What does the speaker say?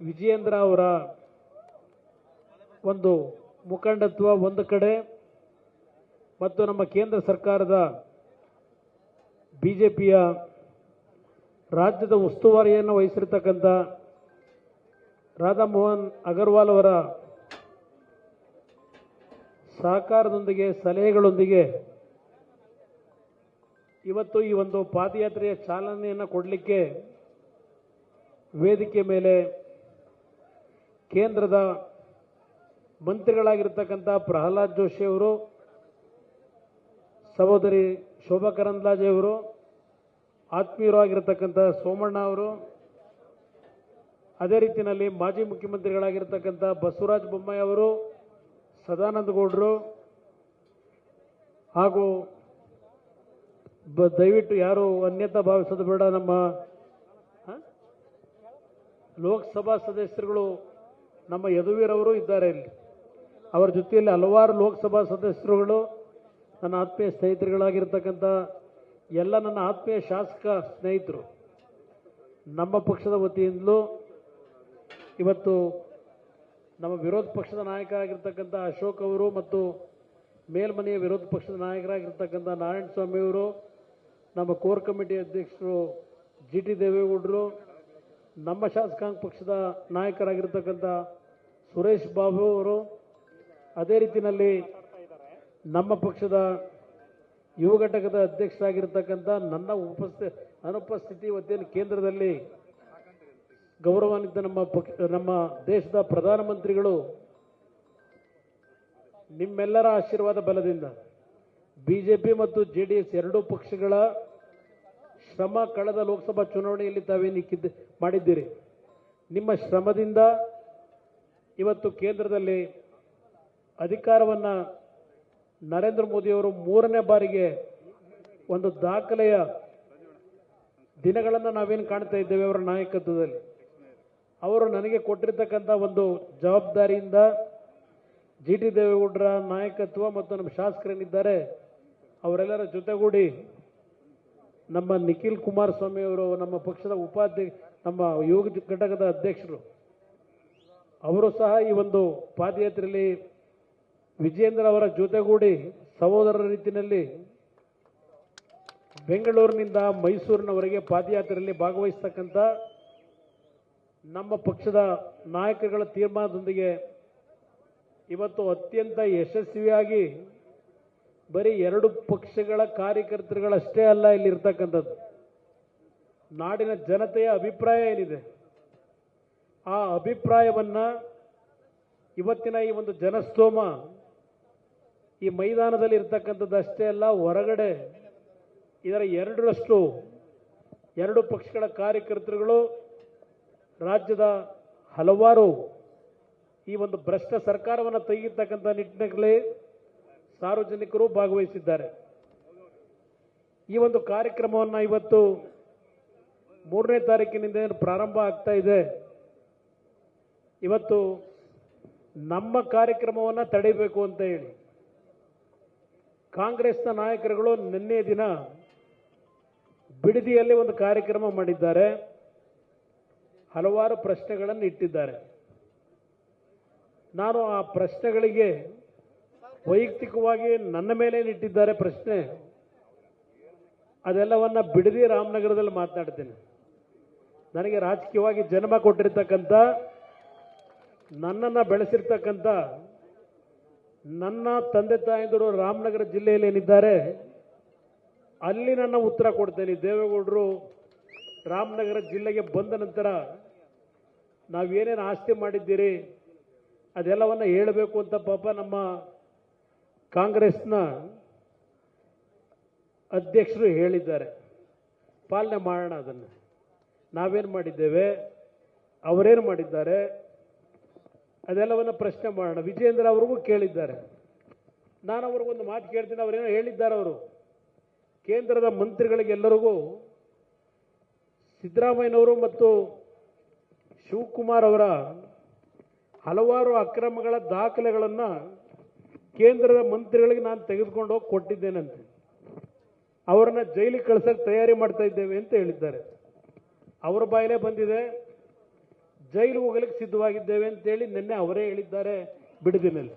ವಿಜಯೇಂದ್ರ ಅವರ ಒಂದು ಮುಖಂಡತ್ವ ಒಂದು ಕಡೆ ಮತ್ತು ನಮ್ಮ ಕೇಂದ್ರ ಸರ್ಕಾರದ ಬಿಜೆಪಿಯ ರಾಜ್ಯದ ಉಸ್ತುವಾರಿಯನ್ನು ವಹಿಸಿರ್ತಕ್ಕಂಥ ರಾಧಾಮೋಹನ್ ಅಗರ್ವಾಲ್ ಅವರ ಸಹಕಾರದೊಂದಿಗೆ, ಸಲಹೆಗಳೊಂದಿಗೆ ಇವತ್ತು ಈ ಒಂದು ಪಾದಯಾತ್ರೆಯ ಚಾಲನೆಯನ್ನು ಕೊಡಲಿಕ್ಕೆ ವೇದಿಕೆ ಮೇಲೆ ಕೇಂದ್ರದ ಮಂತ್ರಿಗಳಾಗಿರ್ತಕ್ಕಂಥ ಪ್ರಹ್ಲಾದ್ ಜೋಶಿ ಅವರು, ಸಹೋದರಿ ಶೋಭಾ ಕರಂದ್ಲಾಜೆ ಅವರು ಆತ್ಮೀಯರು ಆಗಿರ್ತಕ್ಕಂಥ ಸೋಮಣ್ಣ ಅವರು, ಅದೇ ರೀತಿಯಲ್ಲಿ ಮಾಜಿ ಮುಖ್ಯಮಂತ್ರಿಗಳಾಗಿರ್ತಕ್ಕಂಥ ಬಸವರಾಜ ಬೊಮ್ಮಾಯಿ ಅವರು, ಸದಾನಂದ ಗೌಡರು ಹಾಗೂ ದಯವಿಟ್ಟು ಯಾರು ಅನ್ಯತಾ ಭಾವಿಸೋದು ಬೇಡ, ನಮ್ಮ ಲೋಕಸಭಾ ಸದಸ್ಯರುಗಳು ನಮ್ಮ ಯದುವೀರವರು ಇದ್ದಾರೆ ಇಲ್ಲಿ. ಅವರ ಜೊತೆಯಲ್ಲಿ ಹಲವಾರು ಲೋಕಸಭಾ ಸದಸ್ಯರುಗಳು, ನನ್ನ ಆತ್ಮೀಯ ಸ್ನೇಹಿತರುಗಳಾಗಿರ್ತಕ್ಕಂಥ ಎಲ್ಲ ನನ್ನ ಆತ್ಮೀಯ ಶಾಸಕ ಸ್ನೇಹಿತರು. ನಮ್ಮ ಪಕ್ಷದ ವತಿಯಿಂದಲೂ ಇವತ್ತು ನಮ್ಮ ವಿರೋಧ ಪಕ್ಷದ ನಾಯಕರಾಗಿರ್ತಕ್ಕಂಥ ಅಶೋಕ್ ಅವರು ಮತ್ತು ಮೇಲ್ಮನೆಯ ವಿರೋಧ ಪಕ್ಷದ ನಾಯಕರಾಗಿರ್ತಕ್ಕಂಥ ನಾರಾಯಣ ಸ್ವಾಮಿ ಅವರು, ನಮ್ಮ ಕೋರ್ ಕಮಿಟಿ ಅಧ್ಯಕ್ಷರು ಜಿ ಟಿ ದೇವೇಗೌಡರು, ನಮ್ಮ ಶಾಸಕಾಂಗ ಪಕ್ಷದ ನಾಯಕರಾಗಿರ್ತಕ್ಕಂಥ ಸುರೇಶ್ ಬಾಬು ಅವರು ಅದೇ ರೀತಿಯಲ್ಲಿ ನಮ್ಮ ಪಕ್ಷದ ಯುವ ಘಟಕದ ಅಧ್ಯಕ್ಷರಾಗಿರ್ತಕ್ಕಂಥ ನನ್ನ ಉಪಸ್ಥಿ, ಅನುಪಸ್ಥಿತಿ ಇವತ್ತೇನು ಕೇಂದ್ರದಲ್ಲಿ ಗೌರವಾನ್ವಿತ ನಮ್ಮ ಪಕ್ಷ, ನಮ್ಮ ದೇಶದ ಪ್ರಧಾನಮಂತ್ರಿಗಳು ನಿಮ್ಮೆಲ್ಲರ ಆಶೀರ್ವಾದ ಬಲದಿಂದ ಬಿಜೆಪಿ ಮತ್ತು ಜೆ ಡಿ ಎಸ್ ಎರಡೂ ಪಕ್ಷಗಳ ಶ್ರಮ ಕಳೆದ ಲೋಕಸಭಾ ಚುನಾವಣೆಯಲ್ಲಿ ತಾವೇನಿಕ್ಕಿದ್ದ ಮಾಡಿದ್ದೀರಿ. ನಿಮ್ಮ ಶ್ರಮದಿಂದ ಇವತ್ತು ಕೇಂದ್ರದಲ್ಲಿ ಅಧಿಕಾರವನ್ನು ನರೇಂದ್ರ ಮೋದಿಯವರು ಮೂರನೇ ಬಾರಿಗೆ ಒಂದು ದಾಖಲೆಯ ದಿನಗಳನ್ನು ನಾವೇನು ಕಾಣ್ತಾ ಇದ್ದೇವೆ ಅವರ ನಾಯಕತ್ವದಲ್ಲಿ. ಅವರು ನನಗೆ ಕೊಟ್ಟಿರ್ತಕ್ಕಂಥ ಒಂದು ಜವಾಬ್ದಾರಿಯಿಂದ ಜಿ ಟಿ ದೇವೇಗೌಡರ ನಾಯಕತ್ವ ಮತ್ತು ನಮ್ಮ ಶಾಸಕರೇನಿದ್ದಾರೆ, ಅವರೆಲ್ಲರ ಜೊತೆಗೂಡಿ ನಮ್ಮ ನಿಖಿಲ್ ಕುಮಾರಸ್ವಾಮಿ ಅವರು, ನಮ್ಮ ಪಕ್ಷದ ಉಪಾಧ್ಯಕ್ಷ, ನಮ್ಮ ಯೋಗ ಘಟಕದ ಅಧ್ಯಕ್ಷರು ಅವರು ಸಹ ಈ ಒಂದು ಪಾದಯಾತ್ರೆಯಲ್ಲಿ ವಿಜೇಂದ್ರ ಅವರ ಜೊತೆಗೂಡಿ ಸಹೋದರರ ರೀತಿಯಲ್ಲಿ ಬೆಂಗಳೂರಿನಿಂದ ಮೈಸೂರಿನವರೆಗೆ ಪಾದಯಾತ್ರೆಯಲ್ಲಿ ಭಾಗವಹಿಸ್ತಕ್ಕಂಥ ನಮ್ಮ ಪಕ್ಷದ ನಾಯಕರುಗಳ ತೀರ್ಮಾನದೊಂದಿಗೆ ಇವತ್ತು ಅತ್ಯಂತ ಯಶಸ್ವಿಯಾಗಿ ಬರೀ ಎರಡು ಪಕ್ಷಗಳ ಕಾರ್ಯಕರ್ತರುಗಳಷ್ಟೇ ಅಲ್ಲ ಇಲ್ಲಿರ್ತಕ್ಕಂಥದ್ದು. ನಾಡಿನ ಜನತೆಯ ಅಭಿಪ್ರಾಯ ಏನಿದೆ? ಆ ಅಭಿಪ್ರಾಯವನ್ನ ಇವತ್ತಿನ ಈ ಒಂದು ಜನಸ್ತೋಮ ಈ ಮೈದಾನದಲ್ಲಿ ಇರ್ತಕ್ಕಂಥದ್ದಷ್ಟೇ ಅಲ್ಲ, ಹೊರಗಡೆ ಇದರ ಎರಡರಷ್ಟು ಎರಡು ಪಕ್ಷಗಳ ಕಾರ್ಯಕರ್ತರುಗಳು ರಾಜ್ಯದ ಹಲವಾರು ಈ ಒಂದು ಭ್ರಷ್ಟ ಸರ್ಕಾರವನ್ನು ತೆಗೆಯತಕ್ಕಂಥ ನಿಟ್ಟಿನಲ್ಲಿ ಸಾರ್ವಜನಿಕರು ಭಾಗವಹಿಸಿದ್ದಾರೆ. ಈ ಒಂದು ಕಾರ್ಯಕ್ರಮವನ್ನು ಇವತ್ತು ಮೂರನೇ ತಾರೀಕಿನಿಂದ ಏನು ಪ್ರಾರಂಭ ಆಗ್ತಾ ಇದೆ. ಇವತ್ತು ನಮ್ಮ ಕಾರ್ಯಕ್ರಮವನ್ನು ತಡೆಯಬೇಕು ಅಂತ ಹೇಳಿ ಕಾಂಗ್ರೆಸ್ನ ನಾಯಕರುಗಳು ನಿನ್ನೆ ದಿನ ಬಿಡದಿಯಲ್ಲಿ ಒಂದು ಕಾರ್ಯಕ್ರಮ ಮಾಡಿದ್ದಾರೆ. ಹಲವಾರು ಪ್ರಶ್ನೆಗಳನ್ನು ಇಟ್ಟಿದ್ದಾರೆ. ನಾನು ಆ ಪ್ರಶ್ನೆಗಳಿಗೆ ವೈಯಕ್ತಿಕವಾಗಿ ನನ್ನ ಮೇಲೆ ಇಟ್ಟಿದ್ದಾರೆ ಪ್ರಶ್ನೆ, ಅದೆಲ್ಲವನ್ನ ಬಿಡದಿ ರಾಮನಗರದಲ್ಲಿ ಮಾತನಾಡ್ತೇನೆ. ನನಗೆ ರಾಜಕೀಯವಾಗಿ ಜನ್ಮ ಕೊಟ್ಟಿರ್ತಕ್ಕಂಥ ನನ್ನನ್ನು ಬೆಳೆಸಿರ್ತಕ್ಕಂಥ ನನ್ನ ತಂದೆ ತಾಯಂದಿರು ರಾಮನಗರ ಜಿಲ್ಲೆಯಲ್ಲಿ ಏನಿದ್ದಾರೆ ಅಲ್ಲಿ ನನ್ನ ಉತ್ತರ ಕೊಡ್ತೇನೆ. ದೇವೇಗೌಡರು ರಾಮನಗರ ಜಿಲ್ಲೆಗೆ ಬಂದ ನಂತರ ನಾವೇನೇನು ಆಸ್ತಿ ಮಾಡಿದ್ದೀರಿ, ಅದೆಲ್ಲವನ್ನು ಹೇಳಬೇಕು ಅಂತ ಪಾಪ ನಮ್ಮ ಕಾಂಗ್ರೆಸ್ನ ಅಧ್ಯಕ್ಷರು ಹೇಳಿದ್ದಾರೆ. ಪಾಲನೆ ಮಾಡೋಣ ಅದನ್ನು. ನಾವೇನು ಮಾಡಿದ್ದೇವೆ, ಅವರೇನು ಮಾಡಿದ್ದಾರೆ ಅದೆಲ್ಲವನ್ನ ಪ್ರಶ್ನೆ ಮಾಡೋಣ. ವಿಜೇಂದ್ರ ಅವ್ರಿಗೂ ಕೇಳಿದ್ದಾರೆ. ನಾನು ಅವ್ರಿಗೊಂದು ಮಾತು ಕೇಳ್ತೀನಿ. ಅವರೇನೋ ಹೇಳಿದ್ದಾರೆ ಅವರು. ಕೇಂದ್ರದ ಮಂತ್ರಿಗಳಿಗೆಲ್ಲರಿಗೂ ಸಿದ್ದರಾಮಯ್ಯನವರು ಮತ್ತು ಶಿವಕುಮಾರ್ ಅವರ ಹಲವಾರು ಅಕ್ರಮಗಳ ದಾಖಲೆಗಳನ್ನು ಕೇಂದ್ರದ ಮಂತ್ರಿಗಳಿಗೆ ನಾನು ತೆಗೆದುಕೊಂಡು ಹೋಗಿ ಕೊಟ್ಟಿದ್ದೇನಂತೆ. ಅವರನ್ನ ಜೈಲಿಗೆ ಕಳ್ಸಕ್ಕೆ ತಯಾರಿ ಮಾಡ್ತಾ ಇದ್ದೇವೆ ಅಂತ ಹೇಳಿದ್ದಾರೆ. ಅವರ ಬಾಯಲ್ಲೇ ಬಂದಿದೆ. ಜೈಲು ಹೋಗಲಿಕ್ಕೆ ಸಿದ್ಧವಾಗಿದ್ದೇವೆ ಅಂತೇಳಿ ನಿನ್ನೆ ಅವರೇ ಹೇಳಿದ್ದಾರೆ ಬಿಡುದಿನಲ್ಲಿ.